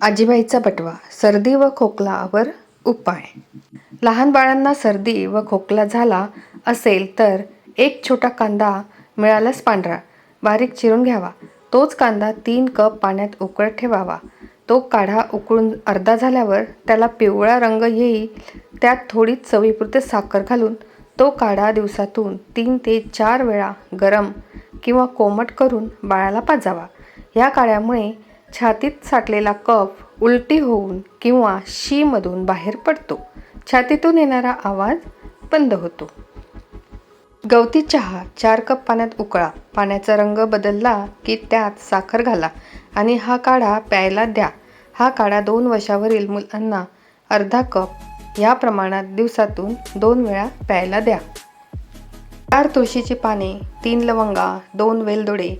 आजीबाईचा बटवा सर्दी व खोकलावर उपाय. लहान बाळांना सर्दी व खोकला झाला असेल तर एक छोटा कांदा मिळालाच पांढरा. बारीक चिरून घ्यावा. तोच कांदा तीन कप पाण्यात उकळत ठेवावा. तो काढा उकळून अर्धा झाल्यावर त्याला पिवळा रंग येईल. त्यात थोडी चवीपुरते साखर घालून तो काढा दिवसातून तीन ते चार वेळा गरम किंवा कोमट करून बाळाला पाजावा. या काळ्यामुळे छातीत साठलेला कफ उलटी होऊन किंवा शीमधून बाहेर पडतो. छातीतून येणारा आवाज बंद होतो. गवती चहा चार कप पाण्यात उकळा. पाण्याचा रंग बदलला की त्यात साखर घाला आणि हा काढा प्यायला द्या. हा काढा दोन वर्षावरील मुलांना अर्धा कप या प्रमाणात दिवसातून दोन वेळा प्यायला द्या. चार तुळशीची पाने तीन लवंगा दोन वेलदोडे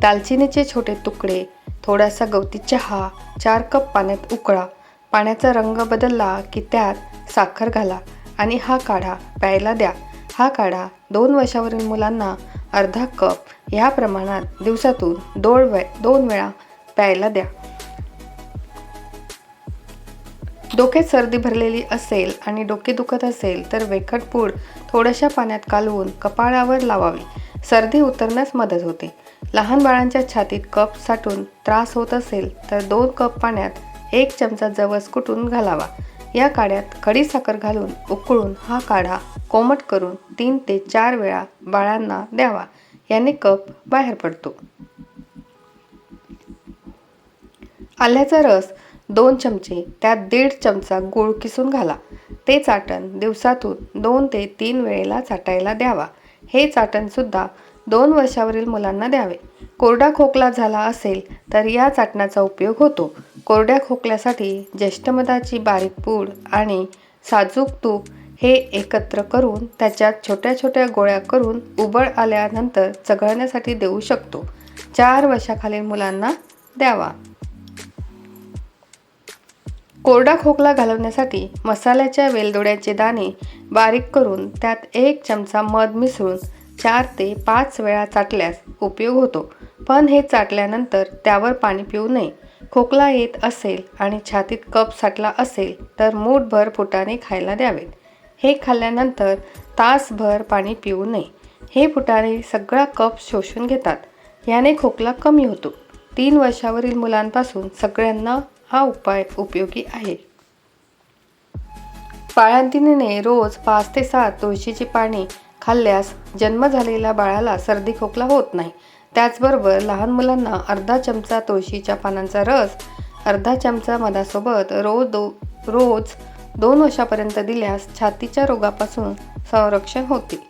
दालचिनीचे छोटे तुकडे थोडासा गवती चहा चार कप पाण्यात उकळा. पाण्याचा रंग बदलला की त्यात साखर घाला आणि हा काढा प्यायला द्या. हा काढा दोन वर्षावरील मुलांना अर्धा कप. या प्रमाणात दिवसातून दोन वे दोन वेळा प्यायला द्या. डोक्यात सर्दी भरलेली असेल आणि डोके दुखत असेल तर वेखट पूड थोड्याशा पाण्यात कालवून कपाळावर लावावी. सर्दी उतरण्यास मदत होते. लहान बाळांच्या छातीत कप साठून त्रास होत असेल तर दोन कप पाण्यात एक चमचा जवस कुटून घालावा. या काढ्यात खडीसाखर घालून उकळून हा काढा. कोमट करून तीन ते चार वेळा बाळांना द्यावा. याने कप बाहेर पडतो. आल्याचा रस दोन चमचे त्यात दीड चमचा गूळ किसून घाला. ते चाटण दिवसातून दोन ते तीन वेळेला चाटायला द्यावा. हे चाटणसुद्धा दोन वर्षावरील मुलांना द्यावे. कोरडा खोकला झाला असेल तर या चाटणाचा उपयोग होतो. कोरड्या खोकल्यासाठी ज्येष्ठमधाची बारीक पूड आणि साजूक तूप हे एकत्र करून त्याच्यात छोट्या छोट्या गोळ्या करून उबळ आल्यानंतर चघळण्यासाठी देऊ शकतो. चार वर्षाखालील मुलांना द्यावा. कोरडा खोकला घालवण्यासाठी मसाल्याच्या वेलदोड्याचे दाणे बारीक करून त्यात एक चमचा मध मिसळून चार ते पाच वेळा चाटल्यास उपयोग होतो. पण हे चाटल्यानंतर त्यावर पाणी पिऊ नये. खोकला येत असेल आणि छातीत कप साठला असेल तर मूठभर फुटाने खायला द्यावेत. हे खाल्ल्यानंतर तासभर पाणी पिऊ नये. हे फुटाणे सगळा कप शोषून घेतात. याने खोकला कमी होतो. तीन वर्षावरील मुलांपासून सगळ्यांना हा उपाय उपयोगी आहे. बाळंतिणीने रोज पाच ते सात तुळशीची पाने खाल्ल्यास जन्म झालेल्या बाळाला सर्दी खोकला होत नाही. त्याचबरोबर लहान मुलांना अर्धा चमचा तुळशीच्या पानांचा रस अर्धा चमचा मधासोबत रोज दो रोज दोन वर्षापर्यंत दिल्यास छातीच्या रोगापासून संरक्षण होते.